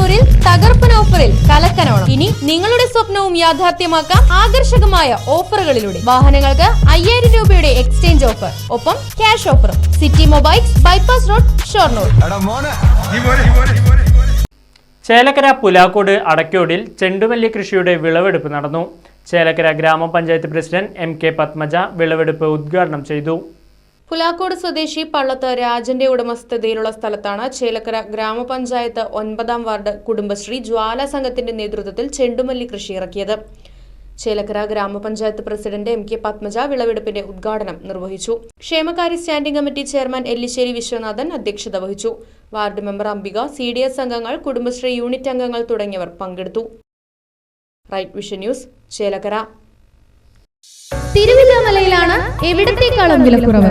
ഷൊർണൂരിൽ തകർപ്പൻ ഓഫറിൽ കലക്കനോണം. ഇനി നിങ്ങളുടെ സ്വപ്നവും യാഥാർത്ഥ്യമാക്കാം ആകർഷകമായ ഓഫറുകളിലൂടെ. വാഹനങ്ങൾക്ക് അയ്യായിരം രൂപയുടെ എക്സ്ചേഞ്ച് ഓഫർ. ഒപ്പം ക്യാഷ് ഓഫറും. City mobiles bypass road Shoranur. Chelakkara Pulakode അടക്കോടിൽ ചെണ്ടുമല്ലി കൃഷിയുടെ വിളവെടുപ്പ് നടന്നു. ചേലക്കര ഗ്രാമപഞ്ചായത്ത് പ്രസിഡന്റ് എം കെ പത്മജ വിളവെടുപ്പ് ഉദ്ഘാടനം ചെയ്തു. പുലാക്കോട് സ്വദേശി പള്ളത്ത് രാജന്റെ ഉടമസ്ഥതയിലുള്ള സ്ഥലത്താണ് ചേലക്കര ഗ്രാമപഞ്ചായത്ത് ഒൻപതാം വാർഡ് കുടുംബശ്രീ ജ്വാല സംഘത്തിന്റെ നേതൃത്വത്തിൽ ചെണ്ടുമല്ലി കൃഷി ഇറക്കിയത്. ചേലക്കര ഗ്രാമപഞ്ചായത്ത് പ്രസിഡന്റ് എം കെ പത്മജ വിളവെടുപ്പിന്റെ ഉദ്ഘാടനം നിർവഹിച്ചു. ക്ഷേമകാര്യ standing committee chairman Ellissery Viswanathan അധ്യക്ഷത വഹിച്ചു. Ward member Ambika C D S അംഗങ്ങൾ കുടുംബശ്രീ യൂണിറ്റ് അംഗങ്ങൾ തുടങ്ങിയവർ പങ്കെടുത്തു. Right vision news Chelakkara. തിരുവില്ലാമലയിലാണ് എവിടത്തേക്കാളും വിലക്കുറവ്.